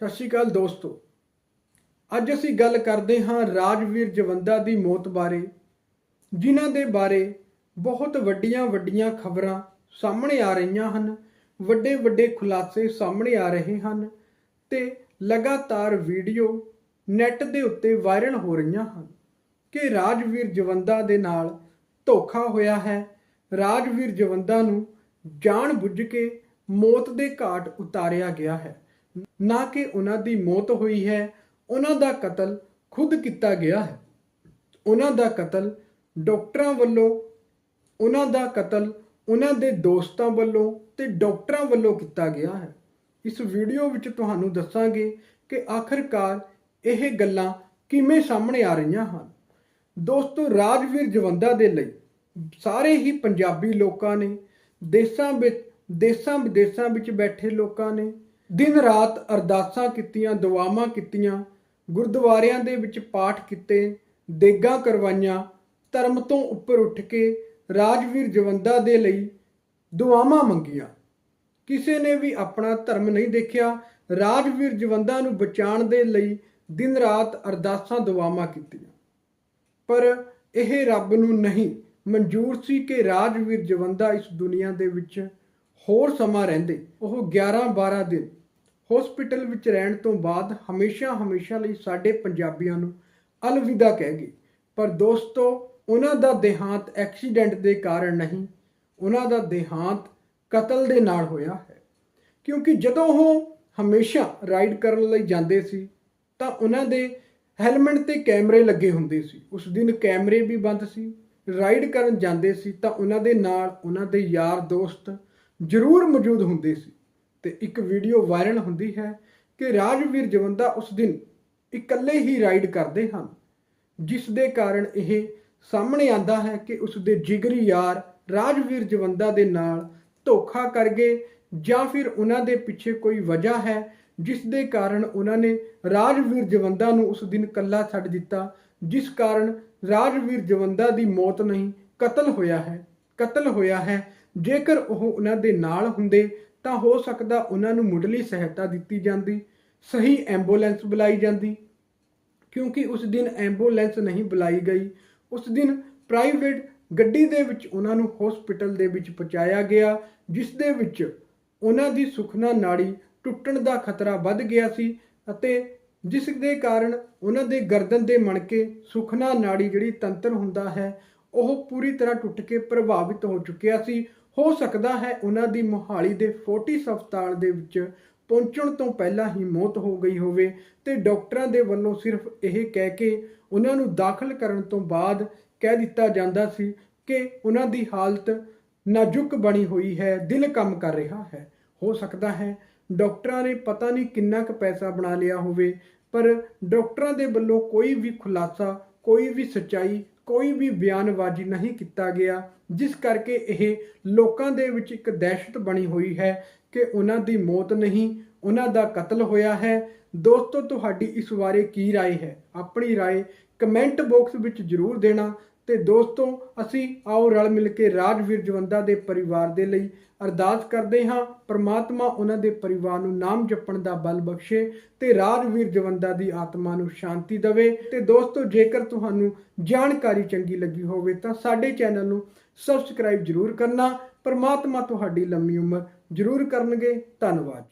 ਸਤਿ ਸ਼੍ਰੀ ਅਕਾਲ ਦੋਸਤੋ। ਅੱਜ ਅਸੀਂ ਗੱਲ ਕਰਦੇ ਹਾਂ ਰਾਜਵੀਰ ਜਵੰਦਾ ਦੀ ਮੌਤ ਬਾਰੇ, ਜਿਨ੍ਹਾਂ ਦੇ ਬਾਰੇ ਬਹੁਤ ਵੱਡੀਆਂ ਵੱਡੀਆਂ ਖਬਰਾਂ ਸਾਹਮਣੇ ਆ ਰਹੀਆਂ ਹਨ, ਵੱਡੇ ਵੱਡੇ ਖੁਲਾਸੇ ਸਾਹਮਣੇ ਆ ਰਹੇ ਹਨ ਤੇ ਲਗਾਤਾਰ ਵੀਡੀਓ ਨੈੱਟ ਦੇ ਉੱਤੇ ਵਾਇਰਲ ਹੋ ਰਹੀਆਂ ਹਨ ਕਿ ਰਾਜਵੀਰ ਜਵੰਦਾ ਦੇ ਨਾਲ ਧੋਖਾ ਹੋਇਆ ਹੈ। ਰਾਜਵੀਰ ਜਵੰਦਾ ਨੂੰ ਜਾਣ ਬੁੱਝ ਕੇ ਮੌਤ ਦੇ ਘਾਟ ਉਤਾਰਿਆ ਗਿਆ ਹੈ। ਨਾ ਕਿ ਉਹਨਾਂ ਦੀ ਮੌਤ ਹੋਈ ਹੈ, ਉਹਨਾਂ ਦਾ ਕਤਲ ਖੁਦ ਕੀਤਾ ਗਿਆ ਹੈ। ਉਹਨਾਂ ਦਾ ਕਤਲ ਡਾਕਟਰਾਂ ਵੱਲੋਂ, ਉਹਨਾਂ ਦਾ ਕਤਲ ਉਹਨਾਂ ਦੇ ਦੋਸਤਾਂ ਵੱਲੋਂ ਤੇ ਡਾਕਟਰਾਂ ਵੱਲੋਂ ਕੀਤਾ ਗਿਆ ਹੈ। ਇਸ ਵੀਡੀਓ ਵਿੱਚ ਤੁਹਾਨੂੰ ਦੱਸਾਂਗੇ ਕਿ ਆਖਰਕਾਰ ਇਹ ਗੱਲਾਂ ਕਿਵੇਂ ਸਾਹਮਣੇ ਆ ਰਹੀਆਂ ਹਨ। ਦੋਸਤੋ, ਰਾਜਵੀਰ ਜਵੰਦਾ ਦੇ ਲਈ ਸਾਰੇ ਹੀ ਪੰਜਾਬੀ ਲੋਕਾਂ ਨੇ, ਦੇਸ਼ਾਂ ਵਿੱਚ ਦੇਸ਼ਾਂ ਵਿਦੇਸ਼ਾਂ ਵਿੱਚ ਬੈਠੇ ਲੋਕਾਂ ਨੇ ਦਿਨ ਰਾਤ ਅਰਦਾਸਾਂ ਕੀਤੀਆਂ, ਦੁਆਵਾਂ ਕੀਤੀਆਂ, ਗੁਰਦੁਆਰਿਆਂ ਦੇ ਵਿੱਚ ਪਾਠ ਕੀਤੇ, ਦੇਗਾ ਕਰਵਾਈਆਂ, ਧਰਮ ਤੋਂ ਉੱਪਰ ਉੱਠ ਕੇ ਰਾਜਵੀਰ ਜਵੰਦਾ ਦੇ ਲਈ ਦੁਆਵਾਂ ਮੰਗੀਆਂ। ਕਿਸੇ ਨੇ ਵੀ ਆਪਣਾ ਧਰਮ ਨਹੀਂ ਦੇਖਿਆ, ਰਾਜਵੀਰ ਜਵੰਦਾ ਨੂੰ ਬਚਾਉਣ ਦੇ ਲਈ ਦਿਨ ਰਾਤ ਅਰਦਾਸਾਂ, ਦੁਆਵਾਂ ਕੀਤੀਆਂ। ਪਰ ਇਹ ਰੱਬ ਨੂੰ ਨਹੀਂ, ਮਨਜ਼ੂਰ ਸੀ ਕਿ ਰਾਜਵੀਰ ਜਵੰਦਾ ਇਸ ਦੁਨੀਆ ਦੇ ਵਿੱਚ ਹੋਰ ਸਮਾਂ ਰਹਿੰਦੇ। ਉਹ 11-12 ਦਿਨ ਹਸਪੀਟਲ ਵਿੱਚ ਰਹਿਣ ਤੋਂ ਬਾਅਦ ਹਮੇਸ਼ਾ ਹਮੇਸ਼ਾ ਲਈ ਸਾਡੇ ਪੰਜਾਬੀਆਂ ਨੂੰ ਅਲਵਿਦਾ ਕਹਿ ਗਈ। ਪਰ ਦੋਸਤੋ, ਉਹਨਾਂ ਦਾ ਦੇਹਾਂਤ ਐਕਸੀਡੈਂਟ ਦੇ ਕਾਰਨ ਨਹੀਂ, ਉਹਨਾਂ ਦਾ ਦੇਹਾਂਤ ਕਤਲ ਦੇ ਨਾਲ ਹੋਇਆ ਹੈ। ਕਿਉਂਕਿ ਜਦੋਂ ਉਹ ਹਮੇਸ਼ਾ ਰਾਈਡ ਕਰਨ ਲਈ ਜਾਂਦੇ ਸੀ, ਤਾਂ ਉਹਨਾਂ ਦੇ ਹੈਲਮਟ ਤੇ ਕੈਮਰੇ ਲੱਗੇ ਹੁੰਦੇ ਸੀ। ਉਸ ਦਿਨ ਕੈਮਰੇ ਵੀ ਬੰਦ ਸੀ, ਰਾਈਡ ਕਰਨ ਜਾਂਦੇ ਸੀ ਤਾਂ ਉਹਨਾਂ ਦੇ ਨਾਲ ਉਹਨਾਂ ਦੇ ਯਾਰ ਦੋਸਤ ਜ਼ਰੂਰ ਮੌਜੂਦ ਹੁੰਦੇ ਸੀ। ਤੇ ਇੱਕ ਵੀਡੀਓ ਵਾਇਰਲ ਹੁੰਦੀ ਹੈ ਕਿ ਰਾਜਵੀਰ ਜਵੰਦਾ ਉਸ ਦਿਨ ਇਕੱਲੇ ਹੀ ਰਾਈਡ ਕਰਦੇ ਹਨ, ਜਿਸ ਦੇ ਕਾਰਨ ਇਹ ਸਾਹਮਣੇ ਆਂਦਾ ਹੈ ਕਿ ਉਸ ਦੇ ਜਿਗਰੀ ਯਾਰ ਰਾਜਵੀਰ ਜਵੰਦਾ ਦੇ ਨਾਲ ਧੋਖਾ ਕਰ ਗਏ ਜਾਂ ਫਿਰ ਉਹਨਾਂ ਦੇ ਪਿੱਛੇ ਕੋਈ ਵਜ੍ਹਾ ਹੈ, ਜਿਸ ਦੇ ਕਾਰਨ ਉਹਨਾਂ ਨੇ ਰਾਜਵੀਰ ਜਵੰਦਾ ਨੂੰ ਉਸ ਦਿਨ ਕੱਲਾ ਛੱਡ ਦਿੱਤਾ, ਜਿਸ ਕਾਰਨ ਰਾਜਵੀਰ ਜਵੰਦਾ ਦੀ ਮੌਤ ਨਹੀਂ, ਕਤਲ ਹੋਇਆ ਹੈ, ਕਤਲ ਹੋਇਆ ਹੈ। ਜੇਕਰ ਉਹ ਉਹਨਾਂ ਦੇ ਨਾਲ ਹੁੰਦੇ ਤਾਂ ਹੋ ਸਕਦਾ ਉਹਨਾਂ ਨੂੰ ਮੁੱਢਲੀ ਸਹਾਇਤਾ ਦਿੱਤੀ ਜਾਂਦੀ, ਸਹੀ ਐਂਬੂਲੈਂਸ ਬੁਲਾਈ ਜਾਂਦੀ। ਕਿਉਂਕਿ ਉਸ ਦਿਨ ਐਂਬੂਲੈਂਸ ਨਹੀਂ ਬੁਲਾਈ ਗਈ, ਉਸ ਦਿਨ ਪ੍ਰਾਈਵੇਟ ਗੱਡੀ ਦੇ ਵਿੱਚ ਉਹਨਾਂ ਨੂੰ ਹਸਪੀਟਲ ਦੇ ਵਿੱਚ ਪਹੁੰਚਾਇਆ ਗਿਆ, ਜਿਸ ਦੇ ਵਿੱਚ ਉਹਨਾਂ ਦੀ ਸੁਖਨਾ ਨਾੜੀ ਟੁੱਟਣ ਦਾ ਖਤਰਾ ਵੱਧ ਗਿਆ ਸੀ ਅਤੇ ਜਿਸ ਦੇ ਕਾਰਨ ਉਹਨਾਂ ਦੇ ਗਰਦਨ ਦੇ ਮਣਕੇ ਸੁਖਨਾ ਨਾੜੀ ਜਿਹੜੀ ਤੰਤਰ ਹੁੰਦਾ ਹੈ, ਉਹ ਪੂਰੀ ਤਰ੍ਹਾਂ ਟੁੱਟ ਕੇ ਪ੍ਰਭਾਵਿਤ ਹੋ ਚੁੱਕਿਆ ਸੀ। ਹੋ ਸਕਦਾ ਹੈ ਉਹਨਾਂ ਦੀ ਮੋਹਾਲੀ ਦੇ ਫੋਰਟਿਸ ਹਸਪਤਾਲ ਦੇ ਵਿੱਚ ਪਹੁੰਚਣ ਤੋਂ ਪਹਿਲਾਂ ਹੀ ਮੌਤ ਹੋ ਗਈ ਹੋਵੇ ਤੇ ਡਾਕਟਰਾਂ ਦੇ ਵੱਲੋਂ ਸਿਰਫ ਇਹ ਕਹਿ ਕੇ ਉਹਨਾਂ ਨੂੰ ਦਾਖਲ ਕਰਨ ਤੋਂ ਬਾਅਦ ਕਹਿ ਦਿੱਤਾ ਜਾਂਦਾ ਸੀ ਕਿ ਉਹਨਾਂ ਦੀ ਹਾਲਤ ਨਾਜ਼ੁਕ ਬਣੀ ਹੋਈ ਹੈ, ਦਿਲ ਕੰਮ ਕਰ ਰਿਹਾ ਹੈ। ਹੋ ਸਕਦਾ ਹੈ ਡਾਕਟਰਾਂ ਨੇ ਪਤਾ ਨਹੀਂ ਕਿੰਨਾ ਕੁ ਪੈਸਾ ਬਣਾ ਲਿਆ ਹੋਵੇ, ਪਰ ਡਾਕਟਰਾਂ ਦੇ ਵੱਲੋਂ ਕੋਈ ਵੀ ਖੁਲਾਸਾ, ਕੋਈ ਵੀ ਸਚਾਈ ਕੋਈ ਵੀ ਬਿਆਨਬਾਜ਼ੀ ਨਹੀਂ ਕੀਤਾ ਗਿਆ ਜਿਸ ਕਰਕੇ ਇਹ ਲੋਕਾਂ ਦੇ ਵਿੱਚ ਇੱਕ ਦਹਿਸ਼ਤ ਬਣੀ ਹੋਈ ਹੈ ਕਿ ਉਹਨਾਂ ਦੀ ਮੌਤ ਨਹੀਂ ਉਹਨਾਂ ਦਾ ਕਤਲ ਹੋਇਆ ਹੈ ਦੋਸਤੋ ਤੁਹਾਡੀ ਇਸ ਬਾਰੇ ਕੀ رائے ਹੈ ਆਪਣੀ رائے ਕਮੈਂਟ ਬਾਕਸ ਵਿੱਚ ਜ਼ਰੂਰ ਦੇਣਾ ਤੇ ਦੋਸਤੋ, ਅਸੀਂ ਆਓ ਰਲ ਮਿਲ ਕੇ ਰਾਜਵੀਰ ਜਵੰਦਾ ਦੇ ਪਰਿਵਾਰ ਦੇ ਲਈ ਅਰਦਾਸ ਕਰਦੇ ਹਾਂ। ਪ੍ਰਮਾਤਮਾ ਉਹਨਾਂ ਦੇ ਪਰਿਵਾਰ ਨੂੰ ਨਾਮ ਜਪਣ ਦਾ ਬਲ ਬਖਸ਼ੇ ਤੇ ਰਾਜਵੀਰ ਜਵੰਦਾ ਦੀ ਆਤਮਾ ਨੂੰ ਸ਼ਾਂਤੀ ਦੇਵੇ। ਤੇ ਦੋਸਤੋ, ਜੇਕਰ ਤੁਹਾਨੂੰ ਜਾਣਕਾਰੀ ਚੰਗੀ ਲੱਗੀ ਹੋਵੇ ਤਾਂ ਸਾਡੇ ਚੈਨਲ ਨੂੰ ਸਬਸਕ੍ਰਾਈਬ ਜ਼ਰੂਰ ਕਰਨਾ। ਪ੍ਰਮਾਤਮਾ ਤੁਹਾਡੀ ਲੰਮੀ ਉਮਰ ਜ਼ਰੂਰ ਕਰਨਗੇ। ਧੰਨਵਾਦ।